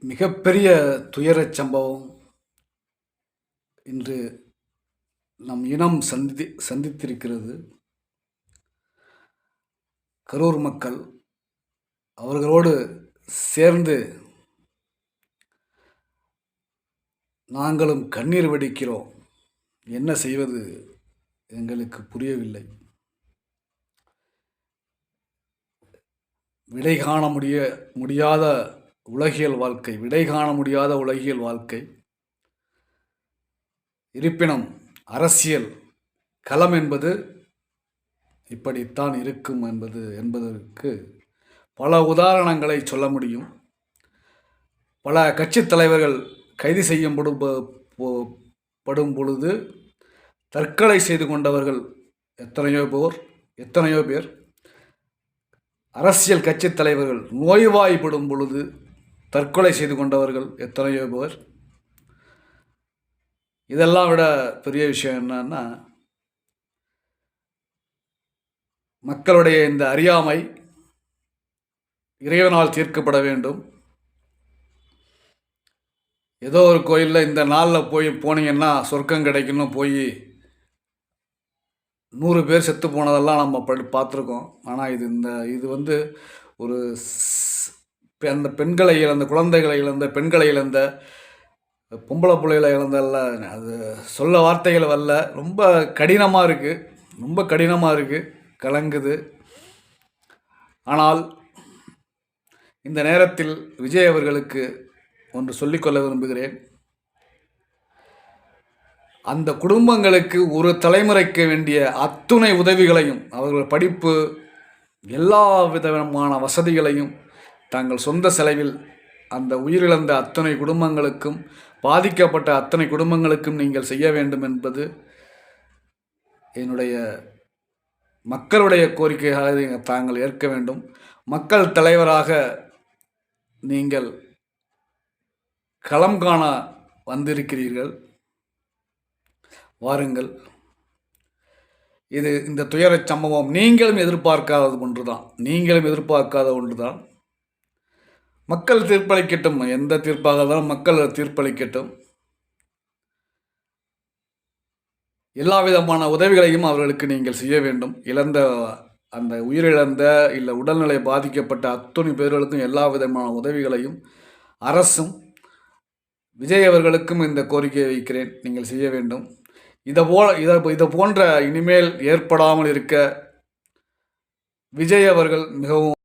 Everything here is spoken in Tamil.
மிகப்பெரிய துயரச் சம்பவம் இன்று நம் இனம் சந்தி சந்தித்திருக்கிறது. கரூர் மக்கள் அவர்களோடு சேர்ந்து நாங்களும் கண்ணீர் வெடிக்கிறோம். என்ன செய்வது எங்களுக்கு புரியவில்லை. விடை காண முடிய முடியாத உலகியல் வாழ்க்கை விடை காண முடியாத உலகியல் வாழ்க்கை. இருப்பினும் அரசியல் களம் என்பது இப்படித்தான் இருக்கும் என்பது என்பதற்கு பல உதாரணங்களை சொல்ல முடியும். பல கட்சித் தலைவர்கள் கைது செய்யப்படும் ப- போ- படும் பொழுது தற்கொலை செய்து கொண்டவர்கள் எத்தனையோ பேர் எத்தனையோ பேர். அரசியல் கட்சித் தலைவர்கள் நோய்வாய்ப்படும் பொழுது தற்கொலை செய்து கொண்டவர்கள் எத்தனையோ பேர். இதெல்லாம் விட பெரிய விஷயம் என்னன்னா மக்களுடைய இந்த அறியாமை இறைவனால் தீர்க்கப்பட வேண்டும். ஏதோ ஒரு கோயிலில் இந்த நாளில் போய் போனீங்கன்னா சொர்க்கம் கிடைக்குன்னு போய் நூறு பேர் செத்து போனதெல்லாம் நம்ம படி பார்த்துருக்கோம். ஆனால் இது இந்த இது வந்து ஒரு ஸ்- அந்த பெண்களை இழந்த குழந்தைகளை இழந்த பெண்களை இழந்த பொம்பளை பிள்ளைகளை இழந்தெல்லாம் அது சொல்ல வார்த்தைகள் வரல ரொம்ப கடினமாக இருக்குது ரொம்ப கடினமாக இருக்குது கலங்குது. ஆனால் இந்த நேரத்தில் விஜய் அவர்களுக்கு ஒன்று சொல்லிக்கொள்ள விரும்புகிறேன். அந்த குடும்பங்களுக்கு ஒரு தலைமுறைக்கு வேண்டிய அத்துணை உதவிகளையும் அவர்கள் படிப்பு எல்லா விதமான வசதிகளையும் தங்கள் சொந்த செலவில் அந்த உயிரிழந்த அத்தனை குடும்பங்களுக்கும் பாதிக்கப்பட்ட அத்தனை குடும்பங்களுக்கும் நீங்கள் செய்ய வேண்டும் என்பது என்னுடைய மக்களுடைய கோரிக்கையாக தாங்கள் ஏற்க வேண்டும். மக்கள் தலைவராக நீங்கள் களம் காண வந்திருக்கிறீர்கள். வாருங்கள். இது இந்த துயரச் சம்பவம் நீங்களும் எதிர்பார்க்காதது ஒன்றுதான். நீங்களும் எதிர்பார்க்காத ஒன்றுதான். மக்கள் தீர்ப்பளிக்கட்டும். எந்த தீர்ப்பாக இருந்தாலும் மக்கள் தீர்ப்பளிக்கட்டும். எல்லா விதமான உதவிகளையும் அவர்களுக்கு நீங்கள் செய்ய வேண்டும். இழந்த அந்த உயிரிழந்த இல்லை உடல்நிலை பாதிக்கப்பட்ட அத்துணை பேர்களுக்கும் எல்லா விதமான உதவிகளையும் அரசும் விஜய் அவர்களுக்கும் இந்த கோரிக்கையை வைக்கிறேன். நீங்கள் செய்ய வேண்டும். இதை போ இதை இதை போன்ற இனிமேல் ஏற்படாமல் இருக்க விஜய் அவர்கள் மிகவும்